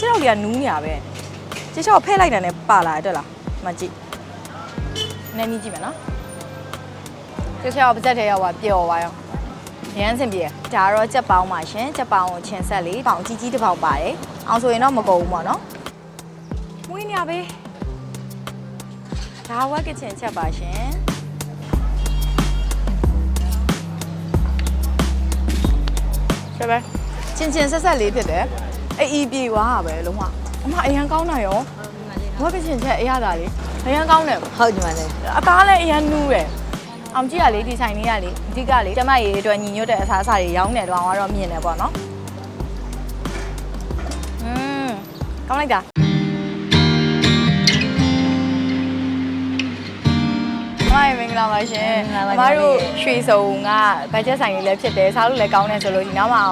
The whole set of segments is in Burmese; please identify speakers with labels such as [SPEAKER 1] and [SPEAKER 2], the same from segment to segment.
[SPEAKER 1] ချက်ချက်တော့လေးကနူးနေရပဲချက်ချက်ကိုဖဲ့လိုက်တာနဲ့ပါလာတယ်တွေ့လားမကြည့်နည်းနည်းကြည့်မယ်နော်ချက်ချက်ကိုပါဇက်ထဲရောက်သွားပျော်သွားရောရမ်းစင်ပြေဒါကတော့ကြက်ပေါင်းပါရှင်ကြက်ပေါင်းကိုချင်းဆက်လေးပေါင်ကြီးကြီးတစ်ပေါက်ပါတယ်အောင်ဆိုရင်တော့မကုန်ဘူးပေါ့နော်မွေးနေရပဲဒါဝက်ကချင်ချက်ပါရှင်ဆက်ပဲချင်းချင်းဆက်ဆက်လေးဖြစ်တယ် အေးအီပြေသွားတာပဲလုံးဝအမအရန်ကောင်းတာရောဝက်ကချင်ချက်အရသာလေးအရန်ကောင်းတယ်
[SPEAKER 2] ဟုတ်ညီမလေး
[SPEAKER 1] အသားလည်းအရန်နူးတယ်အောင်ကြည့်ရလေဒီဆိုင်လေးကလေအဓိကလေကျမရေအတွက်ညီညွတ်တဲ့အစားအစာတွေရောင်းနေတော့အောင်ကတော့မြင်တယ်ပေါ့နော်อืมကောင်းလိုက်တာမမင်္ဂလာပါရှင်အမတို့ရွှေစုံကဘတ်ဂျက်ဆိုင်လေးလည်းဖြစ်တယ်စားလို့လည်းကောင်းတယ်ဆိုလို့ဒီနောက်မှာ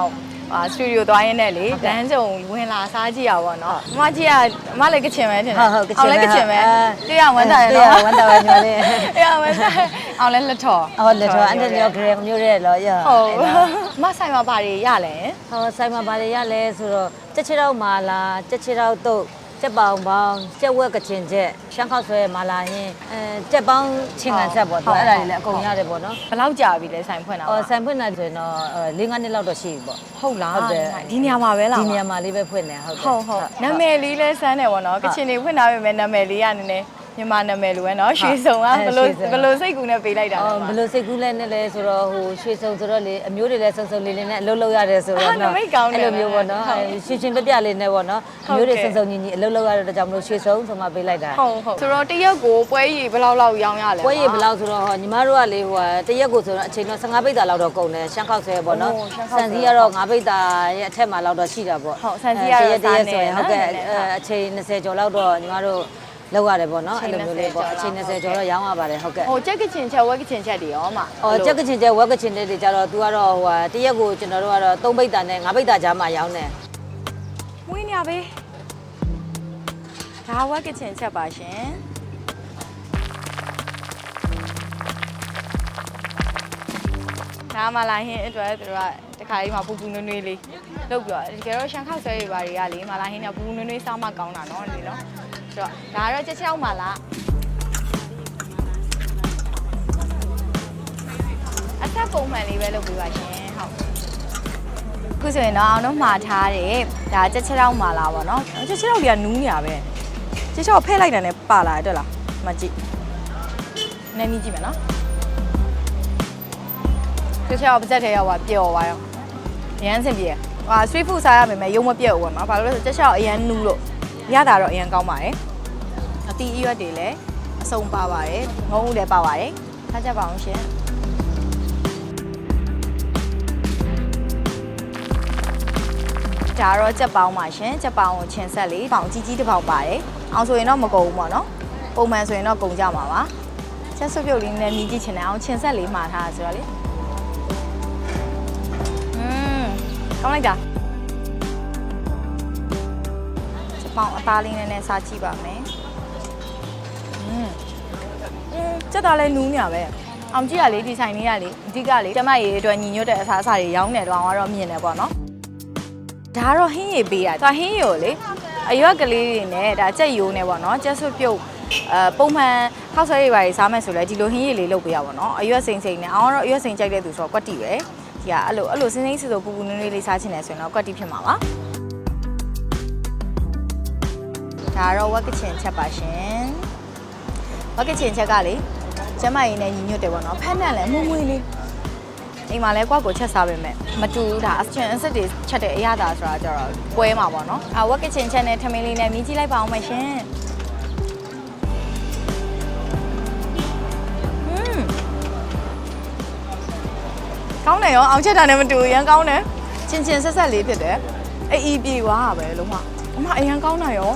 [SPEAKER 1] အာစတူဒီယိုသွားရင်းနဲ့လေလမ်းစုံဝင်လာစားကြည့်ရပါတော့အမကြီးကအမလည်းကချင်ပဲထင်တယ်
[SPEAKER 2] ဟုတ်ဟုတ်ကချင်
[SPEAKER 1] အောင်လည်းကချင်ပဲတွေ့ရဝမ်းသာရ
[SPEAKER 2] တွေ့
[SPEAKER 1] နော်
[SPEAKER 2] ရဝမ်းသာပါညီမလေး
[SPEAKER 1] အေးအမဆိုင်အောင်လဲလက်ထော်
[SPEAKER 2] အော်လက်ထော်အန်တနီယိုဂရမ်မျိုးရဲလောရ
[SPEAKER 1] ဟုတ်မဆိုင်မှာဘာတွေရလဲ
[SPEAKER 2] ဟောဆိုင်မှာဘာတွေရလဲဆိုတော့ချက်ချီတော့မာလာချက်ချီတော့တုတ် ချက်ပေါင်ပေါင်းချက်ဝက်ကချင်ချက်ရှမ်းခောက်ဆွဲမာလာဟင်းအဲချက်ပေါင်းချင်းကန်ဆက်ပေါ့သူအဲ့ဒါတွေလည်းအကုန်ရတယ်ပေါ့နော်
[SPEAKER 1] ဘယ်လောက်ကြာပြီလဲဆိုင်ဖွင့်တာ
[SPEAKER 2] အော်ဆိုင်ဖွင့်တာဆိုရင်တော့၄၅နှစ်လောက်တော့ရှိပြီပေါ့
[SPEAKER 1] ဟုတ်လား
[SPEAKER 2] ဟုတ်တယ်
[SPEAKER 1] ဒီနေရာမှာပဲလား
[SPEAKER 2] ဒီနေရာမှာလေးပဲဖွင့်နေဟုတ်တယ်
[SPEAKER 1] ဟုတ်ဟုတ်နာမည်လေးလဲစမ်းတယ်ပေါ့နော်ကချင်နေဖွင့်ထားပေမဲ့နာမည်လေးကနည်းနည်း မြန်မာနာမည်လိုပဲနော်ရွှေစုံကဘလို့ဘလို့စိတ်ကူနဲ့ပေးလိုက်တာလဲ
[SPEAKER 2] အော်ဘယ်လိုစိတ်ကူးလဲနဲ့လဲဆိုတော့ဟိုရွှေစုံဆိုတော့လေအမျိုးတွေလည်းစုံစုံလေးလေးနဲ့အလုပ်လုပ်ရတယ်ဆိုတော့
[SPEAKER 1] အာနမိတ်ကောင်းတယ်
[SPEAKER 2] အဲ့လိုမျိုးပေါ့နော်
[SPEAKER 1] ဟုတ်
[SPEAKER 2] အဲရွှေချင်းပြပြလေးနဲ့ပေါ့နော်
[SPEAKER 1] ဟုတ်
[SPEAKER 2] အမျိုးတွေ
[SPEAKER 1] ကဲ့
[SPEAKER 2] စုံစုံညီညီအလုပ်လုပ်ရတဲ့ကြောင့်မလို့ရွှေစုံဆိုမှပေးလိုက်တာ
[SPEAKER 1] ဟုတ်ဟုတ်ဆိုတော့တရက်ကိုပွဲရီဘယ်လောက်လောက်ရောင်းရလဲ
[SPEAKER 2] ပွဲရဘယ်လောက်ဆိုတော့ဟောညီမတို့ကလေဟိုဟာတရက်ကိုဆိုတော့အချိန်တော့15ပိတ်တာလောက်တော့ကုန်တယ်ရှမ်းခောက်ဆွဲပေါ့နော်
[SPEAKER 1] အိုးရှမ်းခောက်ဆွဲ
[SPEAKER 2] စံစည်းကတော့9ပိတ်တာရဲ့အထက်မှာလောက်တော့ရှိတာပေါ့
[SPEAKER 1] ဟုတ်စံစည်းကတော့
[SPEAKER 2] အဲတရက်တရက်ဆိုရင်
[SPEAKER 1] စား
[SPEAKER 2] ဟုတ်
[SPEAKER 1] နေ
[SPEAKER 2] ကဲ့
[SPEAKER 1] နော်
[SPEAKER 2] အဲအချိန်20ကျော်လောက်တော့ညီမတို့ လောက်ရတယ်ပေါ့နော်
[SPEAKER 1] အချိန်
[SPEAKER 2] အဲ့လိုမျိုးလေးပေါ့
[SPEAKER 1] 20
[SPEAKER 2] အချိန်20ကျော်တော့ရောင်းရပါတယ်ဟုတ်ကဲ့
[SPEAKER 1] ဟိုကြက်ကချင်ချက်ဝက်ကချင်ချက်တွေရောမ
[SPEAKER 2] အော်ကြက်ကချင်ကျဲဝက်ကချင်တဲ့တွေကြတော့ तू ကတော့ဟိုဟာတရက်ကိုကျွန်တော်တို့ကတော့3ပိတ်တာနဲ့5ပိတ်တာကြားမှာရောင်းတယ်
[SPEAKER 1] မွေးနေရပဲဒါဝက်ကချင်ချက်ပါရှင်ဒါမှလာဟင်းအတွက်သူတို့ကတခါလေးမှပူပူနွေးနွေးလေးလုပ်ပြီးတော့တကယ်တော့ရှန်ခောက်ဆွဲတွေပါတွေကလေမလာဟင်းကပူပူနွေးနွေးစားမှကောင်းတာနော်လေနော် ဆိုတော့ဒါကတော့ချက်ချောက်မှလားအဆက်ပုံမှန်လေးပဲလုပ်ပေးပါရှင်ဟုတ်ခုဆိုရင်တော့အောင်တို့မှာထားတယ်ဒါချက်ချက်တော့မှာလာပါတော့ချက်ချက်တော့လေးကနူးနေရပဲချက်ချက်ကိုဖဲ့လိုက်တာနဲ့ပါလာတယ်တွေ့လားမကြည့်နည်းနည်းကြည့်မယ်နော်ချက်ချက်ကိုပါဇက်ထဲရောက်သွားပျော်သွားရောရမ်းစင်ပြေဟာ street food စားရမယ်မယ်ရုံမပြတ်ဘူးပေါ့နော်ဘာလို့လဲဆိုချက်ချက်ကိုအရန်နူးလို့ရတာတော့အရန်ကောင်းပါတယ် အတီးအရွက်တွေလည်းအစုံပါပါတယ်ငုံဦးလည်းပါပါတယ်ထားကြပါအောင်ရှင်ဒါကတော့ကြက်ပေါင်းပါရှင်ကြက်ပေါင်းကိုချင်းဆက်လေးပေါင်ကြီးကြီးတစ်ပေါက်ပါတယ်အောင်ဆိုရင်တော့မကုန်ဘူးပေါ့နော်ပုံမှန်ဆိုရင်တော့ကုန်ကြမှာပါချက်စွပ်ပြုတ်လေးနဲ့မြည်ကြည့်ချင်တယ်အောင်ချင်းဆက်လေးမှာထားတာဆိုတော့လေอืมကောင်းလိုက်တာကြက်ပေါင်းအသားလေးနဲ့နဲ့စားကြည့်ပါမယ် ကြက်သားလည်းနူးနေရပဲအောင်ကြည့်ရလေဒီဆိုင်လေးကလေအဓိကလေကျမရေအတွက်ညီညွတ်တဲ့အစားအစာတွေရောင်းနေတော့အောင်ကတော့မြင်တယ်ပေါ့နော်ဒါကတော့ဟင်းရည်ပေးတာဒါဟင်းရည်ကိုလေအရွက်ကလေးတွေနဲ့ဒါကြက်ရိုးနဲ့ပေါ့နော်ကြက်စွပ်ပြုတ်အဲပုံမှန်ခောက်ဆွဲတွေပါတွေစားမယ်ဆိုလဲဒီလိုဟင်းရည်လေးလုပ်ပေးရပါတော့အရွက်စိမ့်စိမ့်နဲ့အောင်ကတော့အရွက်စိမ့်ကြိုက်တဲ့သူဆိုတော့ကွက်တီပဲဒီကအဲ့လိုအဲ့လိုစင်းစင်းစစ်စစ်ပူပူနွေးနွေးလေးစားချင်တယ်ဆိုရင်တော့ကွက်တီဖြစ်မှာပါဒါကတော့ဝက်ကချင်ချက်ပါရှင်ဝက်ကချင်ချက်ကလေ ကျမရင်းနဲ့ညီညွတ်တယ်ပေါ့နော်ဖက်နဲ့လည်းမွမွေးလေးအိမ်မှာလဲကွက်ကိုချက်စားပေမဲ့မတူဘူးဒါအချင်အစစ်တွေချက်တဲ့အရသာဆိုတာကြတော့ပွဲမှာပေါ့နော်အာဝက်ကချင်ချက်နဲ့ထမင်းလေးနဲ့မြည်ကြည့်လိုက်ပါအောင်မရှင်อืมကောင်းတယ်ရောအောင်ချက်တာနဲ့မတူဘူးရန်ကောင်းတယ်ချင်းချင်းဆက်ဆက်လေးဖြစ်တယ်အေးအေးပြေသွားတာပဲလုံးဝအမအရန်ကောင်းတာရော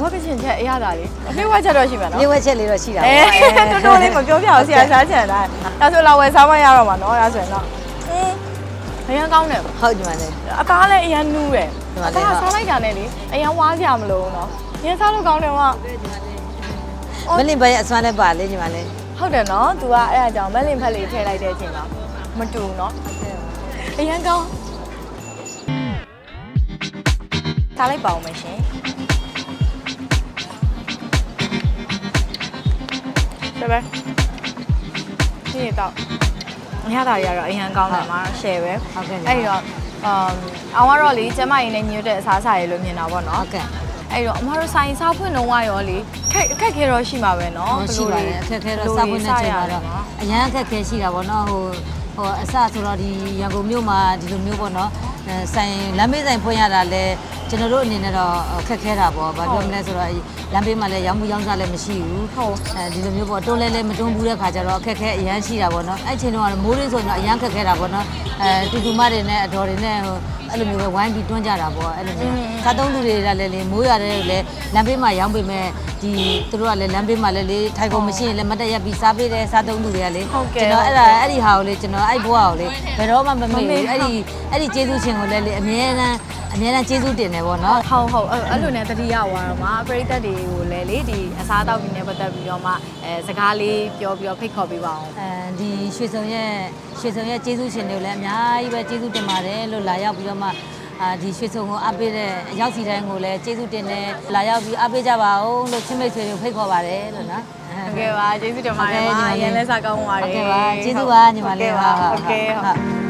[SPEAKER 1] ဝက်ကချင်ချက်အရသာလေးအဖေဝက်ချက်တော့ရှိမှာနော်
[SPEAKER 2] မြေဝဲချက်လေးတော့ရှိတာ
[SPEAKER 1] အဲ
[SPEAKER 2] ပေါ့
[SPEAKER 1] တော်တော်လေးမပြောပြအောင်ဆရာစားချင်တာဒါဆိုလာဝယ်စားမရတော့မှာနော်ဒါဆိုရင်တော့အင်းအရင်ကောင်းတယ်
[SPEAKER 2] ဟုတ်ညီမလေး
[SPEAKER 1] အသားလည်းအရင်နူးတယ်
[SPEAKER 2] ဒီမှာ
[SPEAKER 1] အ
[SPEAKER 2] လည်း
[SPEAKER 1] သားစားလိုက်တာနဲ့လေအရင်ဝါးကြမလို့နော်ရင်းစားလို့ကောင်းတယ်မ
[SPEAKER 2] မလင်ပိုင်းအစွမ်းနဲ့ပါလေညီမလေး
[SPEAKER 1] ဟုတ်တယ်နော် तू ကအဲ့အကြောင်းမက်လင်ဖက်လေးထည့်လိုက်တဲ့အချိန်မှာမတူဘူးနော်အရင်ကောင်းဒါစားလိုက်ပါဦးမယ်ရှင် ဆက်ပဲဒီတော့အရသာတွေကတော့အရင်ကောင်းတယ်မှာ share ပဲ
[SPEAKER 2] ဟုတ်ကဲ့
[SPEAKER 1] အဲ့တော့အမ်အောင်ကတော့လေကျမရင်းနဲ့ညွတ်တဲ့အစားအစာတွေလို့မြင်တာပေါ့နော်
[SPEAKER 2] ဟုတ်ကဲ့
[SPEAKER 1] အဲ့တော့အမတို့ဆိုင်စားဖွင့်တော့ရောလေခက်အခက်ခဲတော့ရှိမှာပဲနော်
[SPEAKER 2] ဟိုရှိပါတယ်အခက်အခဲတော့စားဖို့နဲ့ချိန်ပါတော့အရန်အခက်အခဲရှိတာပေါ့နော်ဟို ဟိုအစဆိုတော့ဒီရန်ကုန်မြို့မှာဒီလိုမျိုးပေါ့နော်အဲဆိုင်လမ်းမေးဆိုင်ဖွင့်ရတာလဲကျွန်တော်တို့အနေနဲ့တော့ခက်ခဲတာပေါ့ဘာပြောမလဲဆိုတော့လမ်းဘေးမှာလည်းရောင်းမှုရောင်းစားလည်းမရှိဘူး
[SPEAKER 1] ဟုတ်
[SPEAKER 2] အဲဒီလိုမျိုးပေါ့တွန်းလဲလဲမတွန်းဘူးတဲ့ခါကျတော့အခက်ခဲအရန်ရှိတာပေါ့နော်အဲ့ချိန်တော့မိုးရင်းဆိုရင်တော့အရန်ခက်ခဲတာပေါ့နော်အဲတူတူမတွေနဲ့အတော်တွေနဲ့ဟို အဲ့လိုမျိုးပဲဝိုင်းပြီးတွန်းကြတာပေါ့အဲ့လိုမျိုးစားသုံးသူတွေကလည်းလေမိုးရတယ်လေလမ်းဘေးမှာရောင်းပေးမဲ့ဒီသူတို့ကလည်းလမ်းဘေးမှာလည်းလေထိုင်ကုန်မရှိရင်လည်းမတက်ရက်ပြီးစားပေးတယ်စားသုံးသူတွေကလေကျွန်တော်အဲ့ဒါအဲ့ဒီဟာကိုလေကျွန်တော်အဲ့ဘွားကိုလေဘယ်တော့မှမမေ့ဘူးအဲ့ဒီအဲ့ဒီကျေးဇူးရှင်ကိုလည်းလေအမြဲတမ်းအမြဲတမ်းကျေးဇူးတင်တယ်ပေါ့နော်
[SPEAKER 1] ဟုတ်ဟုတ်အဲ့အဲ့လိုနဲ့တတိယဝါတော့မှာပရိသတ်တွေကိုလည်းလေဒီအစားအသောက်တွေနဲ့ပတ်သက်ပြီးတော့မှအဲစကားလေးပြောပြီးတော့ဖိတ်ခေါ်ပေးပါအောင်
[SPEAKER 2] အဲဒီရွှေစုံရဲ့ရွှေစုံရဲ့ကျေးဇူးရှင်တွေကိုလည်းအများကြီးပဲကျေးဇူးတင်ပါတယ်လို့လာရောက်ပြီးတော့မှအာဒီရွှေစုံကိုအားပေးတဲ့အရောက်စီတိုင်းကိုလည်းကျေးဇူးတင်တယ်လာရောက်ပြီးအားပေးကြပါဦးလို့ချင်းမိတ်ဆွေတွေကိုဖိတ်ခေါ်ပါတယ်လို့နော်
[SPEAKER 1] ဟုတ်ကဲ့ပါကျေးဇူးတင်ပါတယ်ပါရန်လဲစားကောင်းပါတ
[SPEAKER 2] ဟုတ်
[SPEAKER 1] ယ်
[SPEAKER 2] ကဲ့ပါကျေးဇူးပါညီမလေး
[SPEAKER 1] ဟုတ်ကဲ့ပါဟုတ်ကဲ့ဟုတ်